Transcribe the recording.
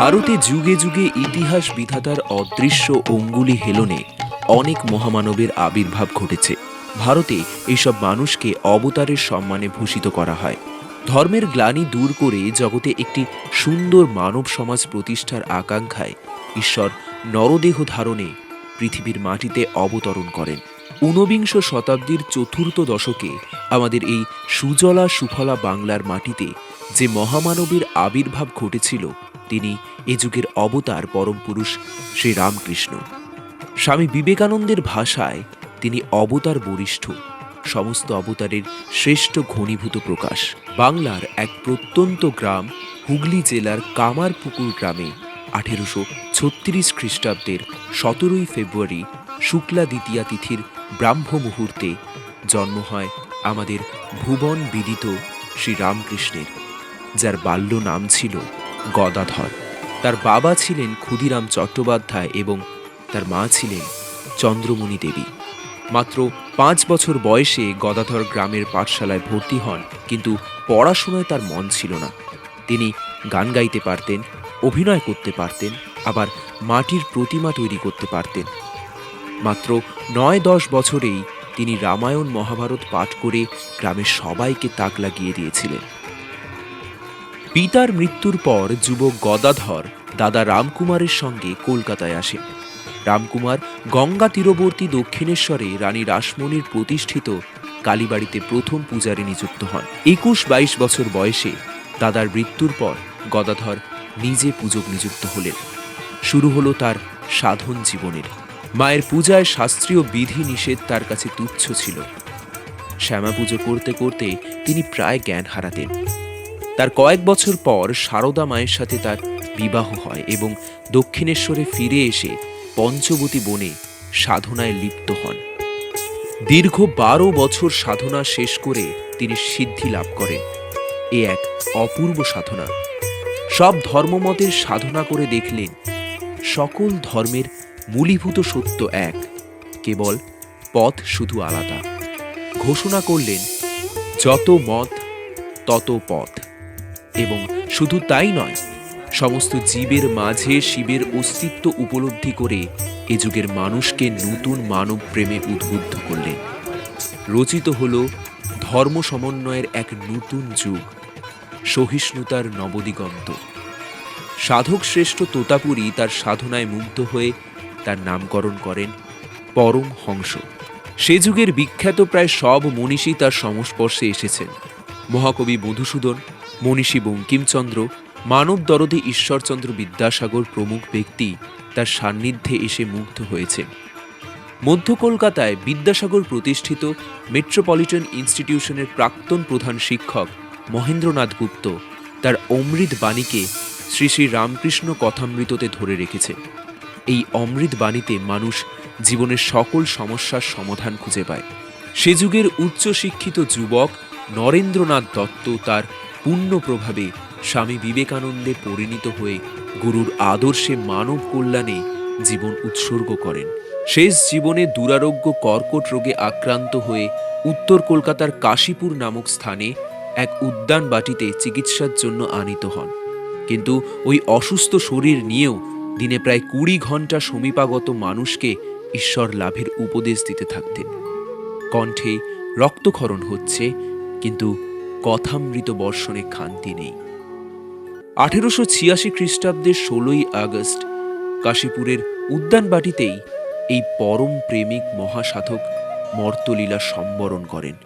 ভারতে যুগে যুগে ইতিহাস বিধাতার অদৃশ্য অঙ্গুলি হেলনে অনেক মহামানবের আবির্ভাব ঘটেছে। ভারতে এইসব মানুষকে অবতারের সম্মানে ভূষিত করা হয়। ধর্মের গ্লানি দূর করে জগতে একটি সুন্দর মানব সমাজ প্রতিষ্ঠার আকাঙ্ক্ষায় ঈশ্বর নরদেহ ধারণে পৃথিবীর মাটিতে অবতরণ করেন। ঊনবিংশ শতাব্দীর চতুর্থ দশকে আমাদের এই সুজলা সুফলা বাংলার মাটিতে যে মহামানবের আবির্ভাব ঘটেছিল তিনি এ যুগের অবতার পরম পুরুষ শ্রী রামকৃষ্ণ স্বামী বিবেকানন্দের ভাষায় তিনি অবতার বরিষ্ঠ, সমস্ত অবতারের শ্রেষ্ঠ ঘনীভূত প্রকাশ। বাংলার এক প্রত্যন্ত গ্রাম হুগলি জেলার কামারপুকুর গ্রামে আঠেরোশো ছত্রিশ খ্রিস্টাব্দের সতেরোই ফেব্রুয়ারি শুক্লা দ্বিতীয়া তিথির ব্রাহ্ম মুহূর্তে জন্ম হয় আমাদের ভুবন বিদিত শ্রী রামকৃষ্ণের যার বাল্য নাম ছিল গদাধর। তার বাবা ছিলেন ক্ষুদিরাম চট্টোপাধ্যায় এবং তার মা ছিলেন চন্দ্রমণি দেবী। মাত্র পাঁচ বছর বয়সে গদাধর গ্রামের পাঠশালায় ভর্তি হন, কিন্তু পড়াশোনায় তার মন ছিল না। তিনি গান গাইতে পারতেন, অভিনয় করতে পারতেন, আবার মাটির প্রতিমা তৈরি করতে পারতেন। মাত্র নয় দশ বছরেই তিনি রামায়ণ মহাভারত পাঠ করে গ্রামের সবাইকে তাক লাগিয়ে দিয়েছিলেন। পিতার মৃত্যুর পর যুবক গদাধর দাদা রামকুমারের সঙ্গে কলকাতায় আসেন রামকুমার গঙ্গা তীরবর্তী দক্ষিণেশ্বরে রানী রাসমণির প্রতিষ্ঠিত কালীবাড়িতে প্রথম পূজারে নিযুক্ত হন। একুশ বাইশ বছর বয়সে দাদার মৃত্যুর পর গদাধর নিজে পূজক নিযুক্ত হলেন। শুরু হলো তার সাধন জীবনের। মায়ের পূজায় শাস্ত্রীয় বিধি নিষেধ তার কাছে তুচ্ছ ছিল। শ্যামা পুজো করতে করতে তিনি প্রায় জ্ঞান হারাতেন। তার কয়েক বছর পর সারদা মায়ের সাথে তার বিবাহ হয় এবং দক্ষিণেশ্বরে ফিরে এসে পঞ্চবতী বনে সাধনায় লিপ্ত হন। দীর্ঘ বারো বছর সাধনা শেষ করে তিনি সিদ্ধি লাভ করেন। এ এক অপূর্ব সাধনা। সব ধর্মমতের সাধনা করে দেখলেন সকল ধর্মের মূলীভূত সত্য এক, কেবল পথ শুধু আলাদা। ঘোষণা করলেন, যত মত, তত পথ। এবং শুধু তাই নয়, সমস্ত জীবের মাঝে শিবের অস্তিত্ব উপলব্ধি করে এ যুগের মানুষকে নতুন মানব প্রেমে উদ্বুদ্ধ করলেন। রচিত হল ধর্ম সমন্বয়ের এক নতুন যুগ, সহিষ্ণুতার নবদিগন্ত। সাধক শ্রেষ্ঠ তোতাপুরী তার সাধনায় মুগ্ধ হয়ে তার নামকরণ করেন পরম হংস। সে যুগের বিখ্যাত প্রায় সব মনীষী তার সংস্পর্শে এসেছেন। মহাকবি মধুসূদন মনীষী বঙ্কিমচন্দ্র মানব দরদে ঈশ্বরচন্দ্র বিদ্যাসাগর প্রমুখ ব্যক্তি তার সান্নিধ্যে এসে মুগ্ধ হয়েছেন মধ্য কলকাতায় বিদ্যাসাগর প্রতিষ্ঠিত মেট্রোপলিটন ইনস্টিটিউশনের প্রাক্তন প্রধান শিক্ষক মহেন্দ্রনাথ গুপ্ত তার অমৃত বাণীকে শ্রী শ্রী রামকৃষ্ণ কথামৃততে ধরে রেখেছে। এই অমৃত বাণীতে মানুষ জীবনের সকল সমস্যার সমাধান খুঁজে পায়। সে যুগের উচ্চশিক্ষিত যুবক নরেন্দ্রনাথ দত্ত তার পূর্ণ প্রভাবে স্বামী বিবেকানন্দে পরিণত হয়ে গুরুর আদর্শে মানব কল্যাণে জীবন উৎসর্গ করেন। শেষ জীবনে দুরারোগ্য কর্কট রোগে আক্রান্ত হয়ে উত্তর কলকাতার কাশীপুর নামক স্থানে এক উদ্যান বাটিতে চিকিৎসার জন্য আনিত হন। কিন্তু ওই অসুস্থ শরীর নিয়েও দিনে প্রায় কুড়ি ঘণ্টা সমীপাগত মানুষকে ঈশ্বর লাভের উপদেশ দিতে থাকতেন। কণ্ঠে রক্তক্ষরণ হচ্ছে, কিন্তু কথামৃত বর্ষণে খান্তি নেই। আঠেরোশো ছিয়াশি খ্রিস্টাব্দের ষোলোই আগস্ট কাশীপুরের উদ্যানবাটিতেই এই পরম প্রেমিক মহাসাধক মর্তলীলা সম্বরণ করেন।